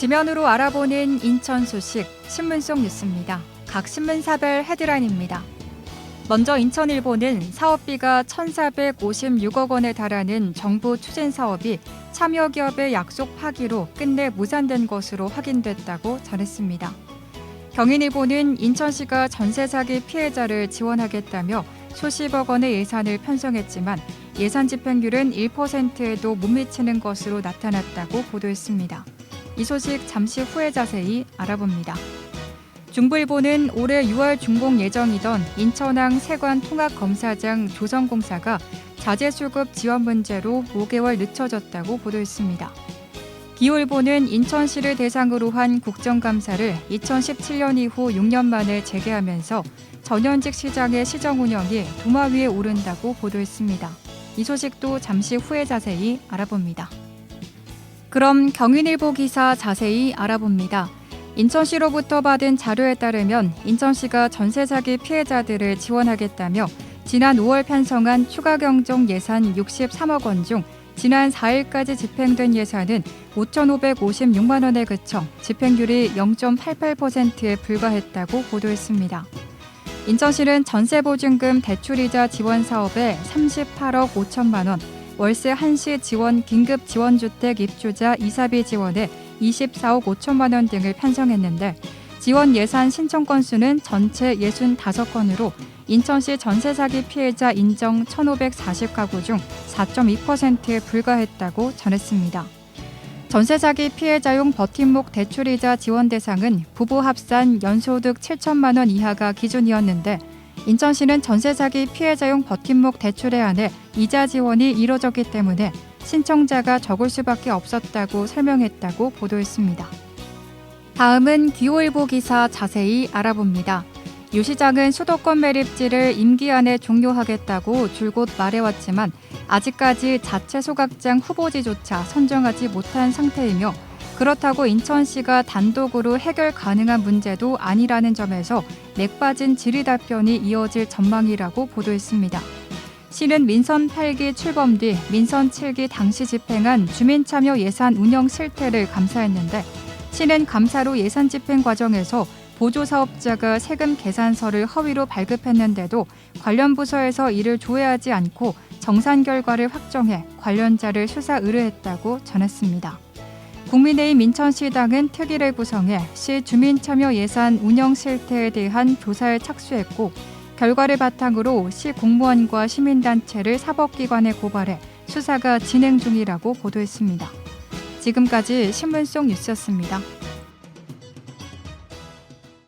지면으로 알아보는 인천 소식 신문 속 뉴스입니다. 각 신문사별 헤드라인입니다. 먼저 인천일보는 사업비가 1,456억 원에 달하는 정부 추진 사업이 참여 기업의 약속 파기로 끝내 무산된 것으로 확인됐다고 전했습니다. 경인일보는 인천시가 전세 사기 피해자를 지원하겠다며 수십억 원의 예산을 편성했지만 예산 집행률은 1%에도 못 미치는 것으로 나타났다고 보도했습니다. 이 소식 잠시 후에 자세히 알아봅니다. 중부일보는 올해 6월 준공 예정이던 인천항 세관 통합검사장 조성공사가 자재수급 지원 문제로 5개월 늦춰졌다고 보도했습니다. 기후일보는 인천시를 대상으로 한 국정감사를 2017년 이후 6년 만에 재개하면서 전현직 시장의 시정 운영이 도마 위에 오른다고 보도했습니다. 이 소식도 잠시 후에 자세히 알아봅니다. 그럼 경인일보 기사 자세히 알아봅니다. 인천시로부터 받은 자료에 따르면 인천시가 전세 사기 피해자들을 지원하겠다며 지난 5월 편성한 추가 경정 예산 63억 원 중 지난 4일까지 집행된 예산은 5,556만 원에 그쳐 집행률이 0.88%에 불과했다고 보도했습니다. 인천시는 전세보증금 대출이자 지원 사업에 38억 5천만 원, 월세 한시 지원 긴급 지원주택 입주자 이사비 지원에 24억 5천만 원 등을 편성했는데 지원 예산 신청 건수는 전체 65건으로 인천시 전세 사기 피해자 인정 1,540가구 중 4.2%에 불과했다고 전했습니다. 전세 사기 피해자용 버팀목 대출이자 지원 대상은 부부 합산 연소득 7천만 원 이하가 기준이었는데 인천시는 전세 사기 피해자용 버팀목 한해 이자 지원이 이뤄졌기 때문에 신청자가 적을 수밖에 없었다고 설명했다고 보도했습니다. 다음은 기호일보 기사 자세히 알아봅니다. 유 시장은 수도권 매립지를 임기 안에 종료하겠다고 줄곧 말해왔지만 아직까지 자체 소각장 후보지조차 선정하지 못한 상태이며 그렇다고 인천시가 단독으로 해결 가능한 문제도 아니라는 점에서 맥빠진 질의 답변이 이어질 전망이라고 보도했습니다. 시는 민선 8기 출범 뒤 민선 7기 당시 집행한 주민참여 예산 운영 실태를 감사했는데 시는 감사로 예산 집행 과정에서 보조 사업자가 세금 계산서를 허위로 발급했는데도 관련 부서에서 이를 조회하지 않고 정산 결과를 확정해 관련자를 수사 의뢰했다고 전했습니다. 국민의힘 인천시당은 특위를 구성해 시 주민참여 예산 운영 실태에 대한 조사에 착수했고 결과를 바탕으로 시 공무원과 시민단체를 사법기관에 고발해 수사가 진행 중이라고 보도했습니다. 지금까지 신문 속 뉴스였습니다.